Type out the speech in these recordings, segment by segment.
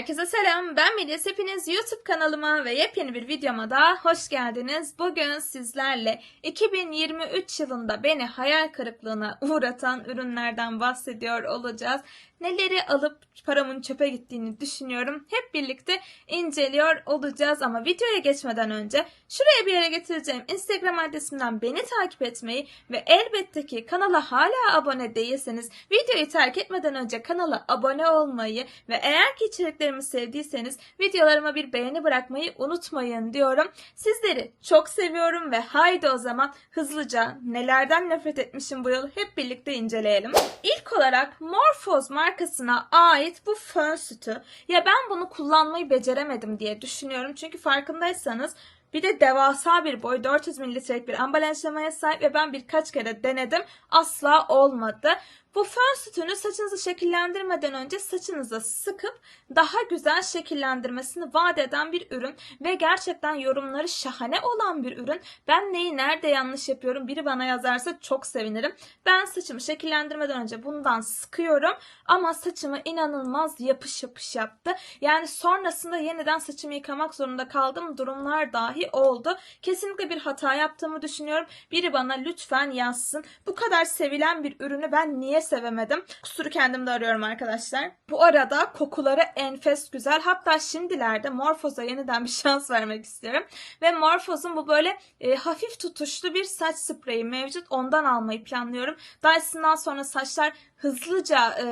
Herkese selam. Ben Melis. Hepiniz YouTube kanalıma ve yepyeni bir videoma da hoş geldiniz. Bugün sizlerle 2023 yılında beni hayal kırıklığına uğratan ürünlerden bahsediyor olacağız. Neleri alıp paramın çöpe gittiğini düşünüyorum. Hep birlikte inceliyor olacağız ama videoya geçmeden önce şuraya bir yere getireceğim Instagram adresimden beni takip etmeyi ve elbette ki kanala hala abone değilseniz videoyu terk etmeden önce kanala abone olmayı ve eğer ki içeriklerimi sevdiyseniz videolarıma bir beğeni bırakmayı unutmayın diyorum. Sizleri çok seviyorum ve haydi o zaman hızlıca nelerden nefret etmişim bu yıl hep birlikte inceleyelim. İlk olarak Morphoz markasına ait bu fön sütü. Ya ben bunu kullanmayı beceremedim diye düşünüyorum. Çünkü farkındaysanız bir de devasa bir boy 400 mililitrelik bir ambalajlamaya sahip ve ben birkaç kere denedim. Asla olmadı. Bu fön sütünü saçınızı şekillendirmeden önce saçınıza sıkıp daha güzel şekillendirmesini vaat eden bir ürün ve gerçekten yorumları şahane olan bir ürün. Ben neyi nerede yanlış yapıyorum biri bana yazarsa çok sevinirim. Ben saçımı şekillendirmeden önce bundan sıkıyorum ama saçımı inanılmaz yapış yapış yaptı. Yani sonrasında yeniden saçımı yıkamak zorunda kaldığım durumlar dahi oldu. Kesinlikle bir hata yaptığımı düşünüyorum. Biri bana lütfen yazsın. Bu kadar sevilen bir ürünü ben niye sevemedim? Kusuru kendimde arıyorum arkadaşlar. Bu arada kokuları enfes güzel. Hatta şimdilerde Morphos'a yeniden bir şans vermek istiyorum. Ve Morphos'un bu böyle e, hafif tutuşlu bir saç spreyi mevcut. Ondan almayı planlıyorum. Dyson'dan sonra saçlar hızlıca e,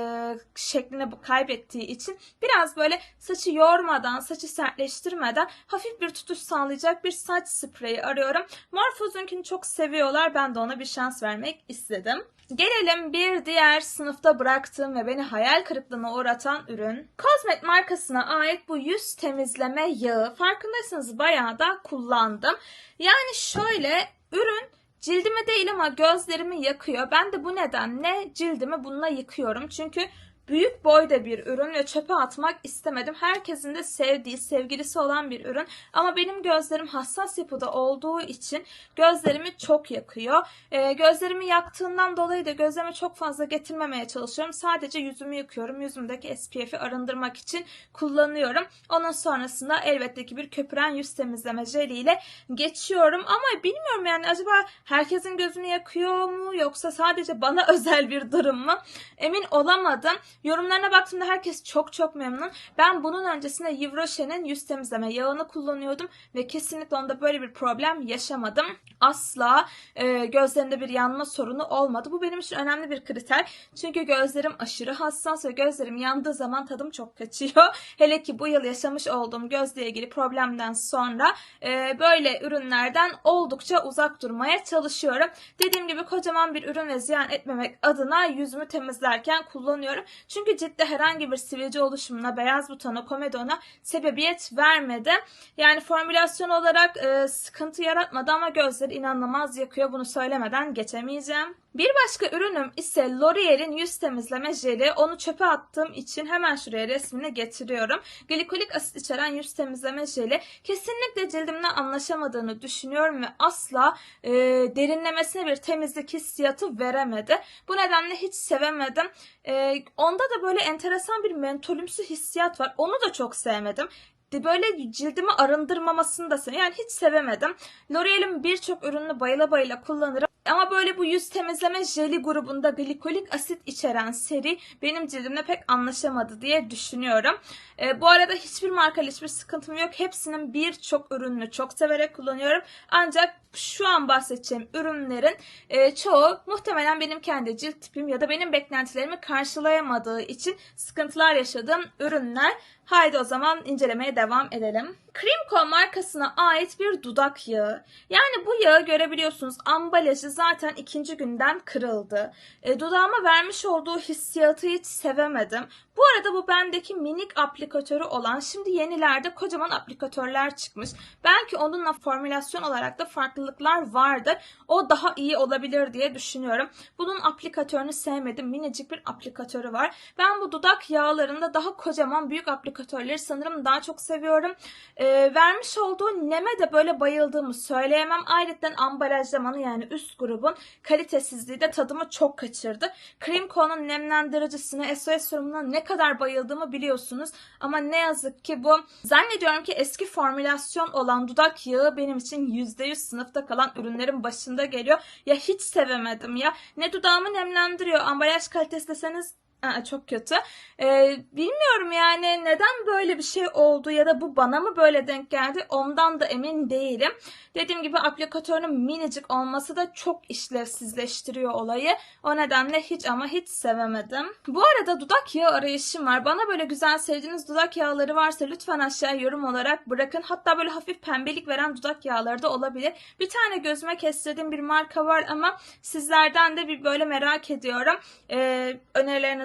şeklini kaybettiği için biraz böyle saçı yormadan, saçı sertleştirmeden hafif bir tutuş sağlayacak bir saç spreyi arıyorum. Morphos'unkini çok seviyorlar. Ben de ona bir şans vermek istedim. Gelelim bir diğer sınıfta bıraktığım ve beni hayal kırıklığına uğratan ürün. Cosmet markasına ait bu yüz temizleme yağı. Farkındaysanız bayağı da kullandım. Yani şöyle ürün Cildimi değil ama gözlerimi yakıyor. Ben de bu nedenle cildimi bununla yıkıyorum. Çünkü büyük boyda bir ürün ve çöpe atmak istemedim. Herkesin de sevdiği, sevgilisi olan bir ürün. Ama benim gözlerim hassas yapıda olduğu için gözlerimi çok yakıyor. Ee, gözlerimi yaktığından dolayı da gözlerime çok fazla getirmemeye çalışıyorum. Sadece yüzümü yıkıyorum. Yüzümdeki SPF'i arındırmak için kullanıyorum. Onun sonrasında elbette ki bir köpüren yüz temizleme jeliyle geçiyorum. Ama bilmiyorum yani acaba herkesin gözünü yakıyor mu yoksa sadece bana özel bir durum mu? Emin olamadım. Yorumlarına baktığımda herkes çok çok memnun. Ben bunun öncesinde Yves Rocher'in yüz temizleme yağını kullanıyordum ve kesinlikle onda böyle bir problem yaşamadım. Asla e, gözlerimde bir yanma sorunu olmadı. Bu benim için önemli bir kriter. Çünkü gözlerim aşırı hassas ve gözlerim yandığı zaman tadım çok kaçıyor. Hele ki bu yıl yaşamış olduğum gözle ilgili problemden sonra e, böyle ürünlerden oldukça uzak durmaya çalışıyorum. Dediğim gibi kocaman bir ürün ve ziyan etmemek adına yüzümü temizlerken kullanıyorum. Çünkü ciltte herhangi bir sivilce oluşumuna, beyaz butona, komedona sebebiyet vermedi. Yani formülasyon olarak e, sıkıntı yaratmadı ama gözleri inanılmaz yakıyor. Bunu söylemeden geçemeyeceğim. Bir başka ürünüm ise L'Oreal'in yüz temizleme jeli. Onu çöpe attığım için hemen şuraya resmini getiriyorum. Glikolik asit içeren yüz temizleme jeli. Kesinlikle cildimle anlaşamadığını düşünüyorum ve asla e, derinlemesine bir temizlik hissiyatı veremedi. Bu nedenle hiç sevemedim. E, onda da böyle enteresan bir mentolümsü hissiyat var. Onu da çok sevmedim böyle cildimi arındırmamasını da sevmedim. Yani hiç sevemedim. L'Oreal'in birçok ürününü bayıla bayıla kullanırım. Ama böyle bu yüz temizleme jeli grubunda glikolik asit içeren seri benim cildimle pek anlaşamadı diye düşünüyorum. Ee, bu arada hiçbir marka hiçbir sıkıntım yok. Hepsinin birçok ürününü çok severek kullanıyorum. Ancak şu an bahsedeceğim ürünlerin e, çoğu muhtemelen benim kendi cilt tipim ya da benim beklentilerimi karşılayamadığı için sıkıntılar yaşadığım ürünler. Haydi o zaman incelemeye devam edelim. Creamco markasına ait bir dudak yağı. Yani bu yağı görebiliyorsunuz. Ambalajı zaten ikinci günden kırıldı. E, dudağıma vermiş olduğu hissiyatı hiç sevemedim. Bu arada bu bendeki minik aplikatörü olan şimdi yenilerde kocaman aplikatörler çıkmış. Belki onunla formülasyon olarak da farklılıklar vardır. O daha iyi olabilir diye düşünüyorum. Bunun aplikatörünü sevmedim. Minicik bir aplikatörü var. Ben bu dudak yağlarında daha kocaman büyük aplikatörleri sanırım daha çok seviyorum. Ee, vermiş olduğu neme de böyle bayıldığımı söyleyemem. Ayrıca ambalajlamanı yani üst grubun kalitesizliği de tadımı çok kaçırdı. Creamco'nun nemlendiricisini SOS sorumuna ne kadar bayıldığımı biliyorsunuz. Ama ne yazık ki bu zannediyorum ki eski formülasyon olan dudak yağı benim için %100 sınıfta kalan ürünlerin başında geliyor. Ya hiç sevemedim ya. Ne dudağımı nemlendiriyor. Ambalaj kalitesi deseniz Aa, çok kötü. Ee, bilmiyorum yani neden böyle bir şey oldu ya da bu bana mı böyle denk geldi ondan da emin değilim. Dediğim gibi aplikatörün minicik olması da çok işlevsizleştiriyor olayı. O nedenle hiç ama hiç sevemedim. Bu arada dudak yağı arayışım var. Bana böyle güzel sevdiğiniz dudak yağları varsa lütfen aşağıya yorum olarak bırakın. Hatta böyle hafif pembelik veren dudak yağları da olabilir. Bir tane gözüme kestirdiğim bir marka var ama sizlerden de bir böyle merak ediyorum. Ee,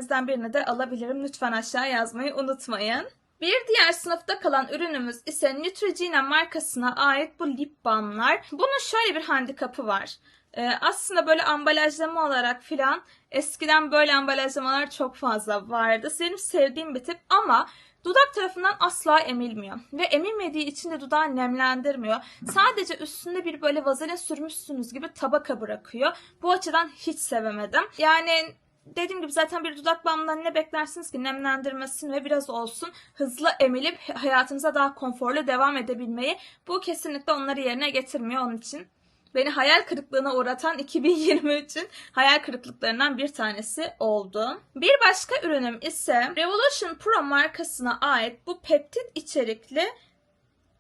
önerilerinizden birini de alabilirim. Lütfen aşağı yazmayı unutmayın. Bir diğer sınıfta kalan ürünümüz ise Neutrogena markasına ait bu lip balmlar. Bunun şöyle bir handikapı var. Ee, aslında böyle ambalajlama olarak filan eskiden böyle ambalajlamalar çok fazla vardı. Benim sevdiğim bir tip ama dudak tarafından asla emilmiyor. Ve emilmediği için de dudağı nemlendirmiyor. Sadece üstünde bir böyle vazelin sürmüşsünüz gibi tabaka bırakıyor. Bu açıdan hiç sevemedim. Yani dediğim gibi zaten bir dudak balmından ne beklersiniz ki nemlendirmesini ve biraz olsun hızlı emilip hayatınıza daha konforlu devam edebilmeyi. Bu kesinlikle onları yerine getirmiyor onun için. Beni hayal kırıklığına uğratan 2023'ün hayal kırıklıklarından bir tanesi oldu. Bir başka ürünüm ise Revolution Pro markasına ait bu peptit içerikli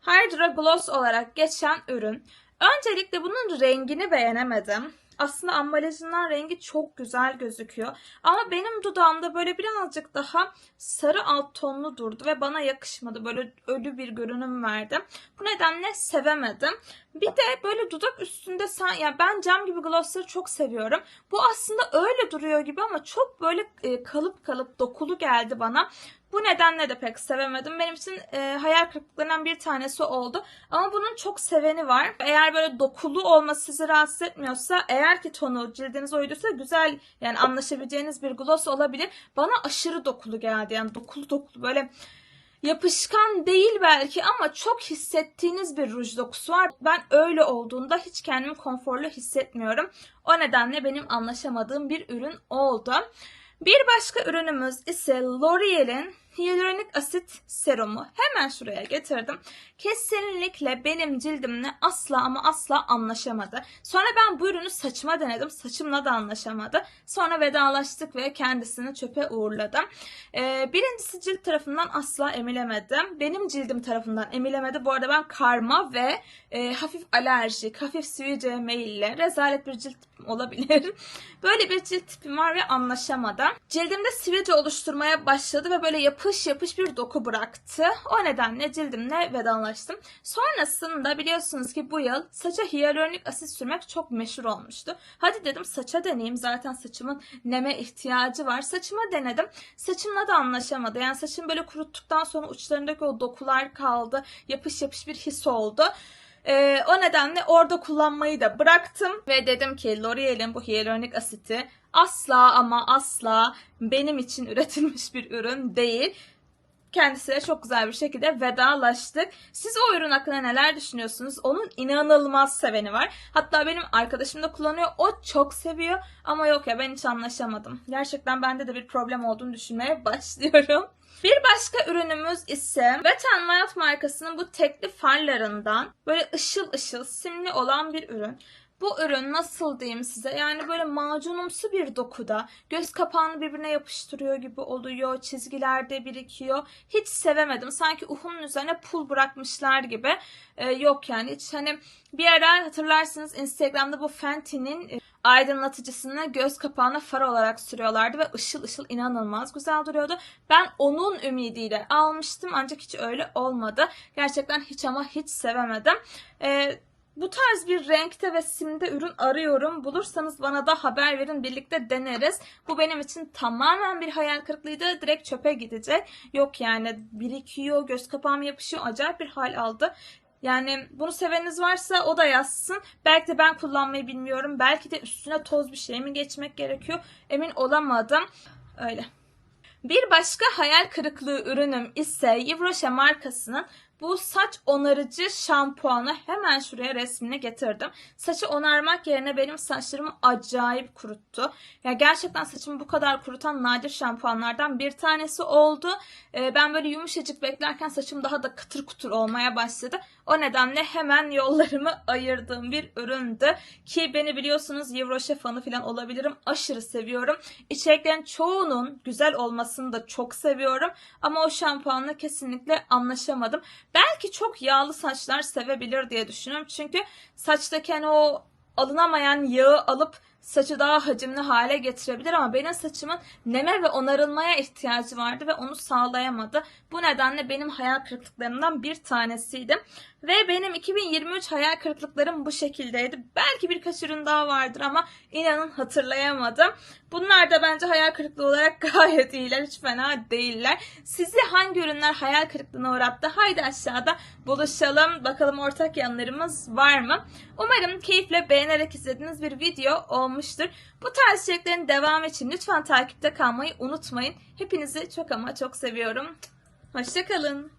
Hydra Gloss olarak geçen ürün. Öncelikle bunun rengini beğenemedim. Aslında ambalajından rengi çok güzel gözüküyor. Ama benim dudağımda böyle birazcık daha sarı alt tonlu durdu ve bana yakışmadı. Böyle ölü bir görünüm verdi. Bu nedenle sevemedim. Bir de böyle dudak üstünde sen ya ben cam gibi glossları çok seviyorum. Bu aslında öyle duruyor gibi ama çok böyle e, kalıp kalıp dokulu geldi bana. Bu nedenle de pek sevemedim. Benim için e, hayal kırıklıklarından bir tanesi oldu. Ama bunun çok seveni var. Eğer böyle dokulu olması sizi rahatsız etmiyorsa, eğer ki tonu cildinize uyduysa güzel yani anlaşabileceğiniz bir gloss olabilir. Bana aşırı dokulu geldi. Yani dokulu dokulu böyle yapışkan değil belki ama çok hissettiğiniz bir ruj dokusu var. Ben öyle olduğunda hiç kendimi konforlu hissetmiyorum. O nedenle benim anlaşamadığım bir ürün oldu. Bir başka ürünümüz ise L'Oreal'in hyaluronik asit serumu. Hemen şuraya getirdim. Kesinlikle benim cildimle asla ama asla anlaşamadı. Sonra ben bu ürünü saçıma denedim. Saçımla da anlaşamadı. Sonra vedalaştık ve kendisini çöpe uğurladım. Ee, birincisi cilt tarafından asla emilemedim. Benim cildim tarafından emilemedi. Bu arada ben karma ve e, hafif alerjik, hafif sivilce meyilli, rezalet bir cilt olabilir. Böyle bir cilt tipim var ve anlaşamadım. Cildimde sivilce oluşturmaya başladı ve böyle yapış yapış bir doku bıraktı. O nedenle cildimle vedalaştım. Sonrasında biliyorsunuz ki bu yıl saça hyaluronik asit sürmek çok meşhur olmuştu. Hadi dedim saça deneyeyim. Zaten saçımın neme ihtiyacı var. Saçıma denedim. Saçımla da anlaşamadı. Yani saçım böyle kuruttuktan sonra uçlarındaki o dokular kaldı. Yapış yapış bir his oldu. Ee, o nedenle orada kullanmayı da bıraktım ve dedim ki L'Oreal'in bu hyaluronik asiti asla ama asla benim için üretilmiş bir ürün değil. Kendisiyle çok güzel bir şekilde vedalaştık. Siz o ürün hakkında neler düşünüyorsunuz? Onun inanılmaz seveni var. Hatta benim arkadaşım da kullanıyor. O çok seviyor. Ama yok ya ben hiç anlaşamadım. Gerçekten bende de bir problem olduğunu düşünmeye başlıyorum. Bir başka ürünümüz ise Wet n Wild markasının bu tekli farlarından böyle ışıl ışıl simli olan bir ürün. Bu ürün nasıl diyeyim size yani böyle macunumsu bir dokuda göz kapağını birbirine yapıştırıyor gibi oluyor çizgilerde birikiyor hiç sevemedim sanki uhunun üzerine pul bırakmışlar gibi Ee, yok yani hiç hani bir ara hatırlarsınız Instagram'da bu Fenty'nin e, aydınlatıcısını göz kapağına far olarak sürüyorlardı ve ışıl ışıl inanılmaz güzel duruyordu. Ben onun ümidiyle almıştım ancak hiç öyle olmadı. Gerçekten hiç ama hiç sevemedim. Ee, bu tarz bir renkte ve simde ürün arıyorum. Bulursanız bana da haber verin. Birlikte deneriz. Bu benim için tamamen bir hayal kırıklığıydı. Direkt çöpe gidecek. Yok yani birikiyor, göz kapağım yapışıyor. Acayip bir hal aldı. Yani bunu seveniniz varsa o da yazsın. Belki de ben kullanmayı bilmiyorum. Belki de üstüne toz bir şey mi geçmek gerekiyor. Emin olamadım. Öyle. Bir başka hayal kırıklığı ürünüm ise Yves Rocher markasının bu saç onarıcı şampuanı hemen şuraya resmini getirdim. Saçı onarmak yerine benim saçlarımı acayip kuruttu. Ya gerçekten saçımı bu kadar kurutan nadir şampuanlardan bir tanesi oldu. Ee, ben böyle yumuşacık beklerken saçım daha da kıtır kutur olmaya başladı. O nedenle hemen yollarımı ayırdığım bir üründü. Ki beni biliyorsunuz Yivroşe fanı falan olabilirim. Aşırı seviyorum. İçeriklerin çoğunun güzel olmasını da çok seviyorum. Ama o şampuanla kesinlikle anlaşamadım. Belki çok yağlı saçlar sevebilir diye düşünüyorum. Çünkü saçtaki hani o alınamayan yağı alıp saçı daha hacimli hale getirebilir ama benim saçımın neme ve onarılmaya ihtiyacı vardı ve onu sağlayamadı. Bu nedenle benim hayal kırıklıklarımdan bir tanesiydi. Ve benim 2023 hayal kırıklıklarım bu şekildeydi. Belki birkaç ürün daha vardır ama inanın hatırlayamadım. Bunlar da bence hayal kırıklığı olarak gayet iyiler. Hiç fena değiller. Sizi hangi ürünler hayal kırıklığına uğrattı? Haydi aşağıda buluşalım. Bakalım ortak yanlarımız var mı? Umarım keyifle beğenerek izlediğiniz bir video olmuştur. Bu tarz içeriklerin devamı için lütfen takipte kalmayı unutmayın. Hepinizi çok ama çok seviyorum. Hoşçakalın.